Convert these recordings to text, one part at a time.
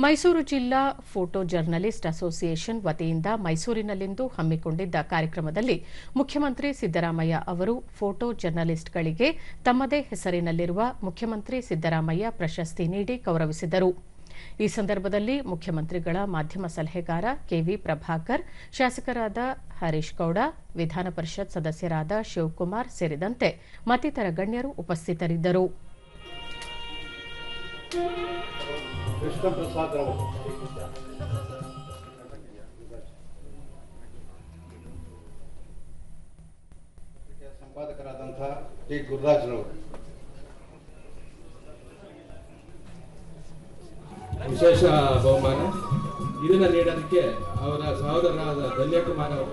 ಮೈಸೂರು ಜಿಲ್ಲಾ photo journalist association ವತಿಯಿಂದ ಮೈಸೂರಿನಲ್ಲಿಂದು ಹಮ್ಮಿಕೊಂಡಿದ್ದ ಕಾರ್ಯಕ್ರಮದಲ್ಲಿ ಮುಖ್ಯಮಂತ್ರಿ ಸಿದ್ದರಾಮಯ್ಯ ಅವರು ಫೋಟೋ ಜರ್ನಲಿಸ್ಟ್ಗಳಿಗೆ ತಮ್ಮದೇ ಹೆಸರಿನಲ್ಲಿರುವ ಮುಖ್ಯಮಂತ್ರಿ ಸಿದ್ದರಾಮಯ್ಯ ಪ್ರಶಸ್ತಿ ನೀಡಿ ಗೌರವಿಸಿದರು. ಈ ಸಂದರ್ಭದಲ್ಲಿ ಮುಖ್ಯಮಂತ್ರಿಗಳ ಮಾಧ್ಯಮ ಸಲಹೆಗಾರ ಕೆವಿ ಪ್ರಭಾಕರ್, ಶಾಸಕರಾದ ಹರೀಶ್ ಗೌಡ, ವಿಧಾನ ಪರಿಷತ್ ಸದಸ್ಯರಾದ ಶಿವಕುಮಾರ್ ಸೇರಿದಂತೆ ಮತ್ತಿತರ ಗಣ್ಯರು ಉಪಸ್ಥಿತರಿದ್ದರು. ಕೃಷ್ಣ ಪ್ರಸಾದ್ ರಾವ್ ಸಂಪಾದಕರಾದಂಥ ಟಿ. ಗುರುರಾಜ್ರವರು. ವಿಶೇಷ ಬಹುಮಾನ. ಇದನ್ನ ನೀಡೋದಕ್ಕೆ ಅವರ ಸಹೋದರರಾದ ಧನ್ಯಕುಮಾರ್ ಅವರು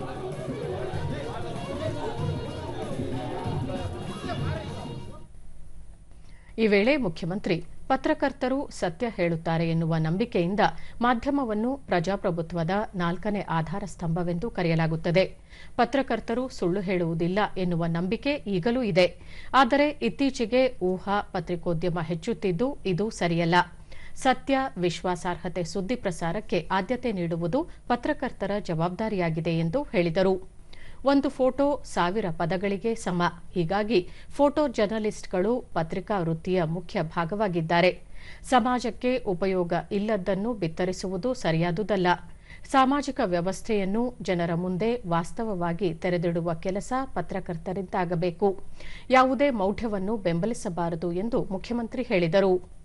ಈ ವೇಳೆ ಮುಖ್ಯಮಂತ್ರಿ, ಪತ್ರಕರ್ತರು ಸತ್ಯ ಹೇಳುತ್ತಾರೆ ಎನ್ನುವ ನಂಬಿಕೆಯಿಂದ ಮಾಧ್ಯಮವನ್ನು ಪ್ರಜಾಪ್ರಭುತ್ವದ ನಾಲ್ಕನೇ ಆಧಾರ ಸ್ತಂಭವೆಂದು ಕರೆಯಲಾಗುತ್ತದೆ. ಪತ್ರಕರ್ತರು ಸುಳ್ಳು ಹೇಳುವುದಿಲ್ಲ ಎನ್ನುವ ನಂಬಿಕೆ ಈಗಲೂ ಇದೆ. ಆದರೆ ಇತ್ತೀಚೆಗೆ ಊಹಾ ಪತ್ರಿಕೋದ್ಯಮ ಹೆಚ್ಚುತ್ತಿದ್ದು ಇದು ಸರಿಯಲ್ಲ. ಸತ್ಯ, ವಿಶ್ವಾಸಾರ್ಹತೆ ಸುದ್ದಿ ಪ್ರಸಾರಕ್ಕೆ ಆದ್ಯತೆ ನೀಡುವುದು ಪತ್ರಕರ್ತರ ಜವಾಬ್ದಾರಿಯಾಗಿದೆ ಎಂದು ಹೇಳಿದರು. ಒಂದು ಫೋಟೋ ಸಾವಿರ ಪದಗಳಿಗೆ ಸಮ. ಹೀಗಾಗಿ ಫೋಟೋ ಜರ್ನಲಿಸ್ಟ್ಗಳು ಪತ್ರಿಕಾ ವೃತ್ತಿಯ ಮುಖ್ಯ ಭಾಗವಾಗಿದ್ದಾರೆ. ಸಮಾಜಕ್ಕೆ ಉಪಯೋಗ ಇಲ್ಲದನ್ನು ಬಿತ್ತರಿಸುವುದು ಸರಿಯಾದುದಲ್ಲ. ಸಾಮಾಜಿಕ ವ್ಯವಸ್ಥೆಯನ್ನು ಜನರ ಮುಂದೆ ವಾಸ್ತವವಾಗಿ ತೆರೆದಿಡುವ ಕೆಲಸ ಪತ್ರಕರ್ತರಿಂದಾಗಬೇಕು ಯಾವುದೇ ಮೌಢ್ಯವನ್ನು ಬೆಂಬಲಿಸಬಾರದು ಎಂದು ಮುಖ್ಯಮಂತ್ರಿ ಹೇಳಿದರು.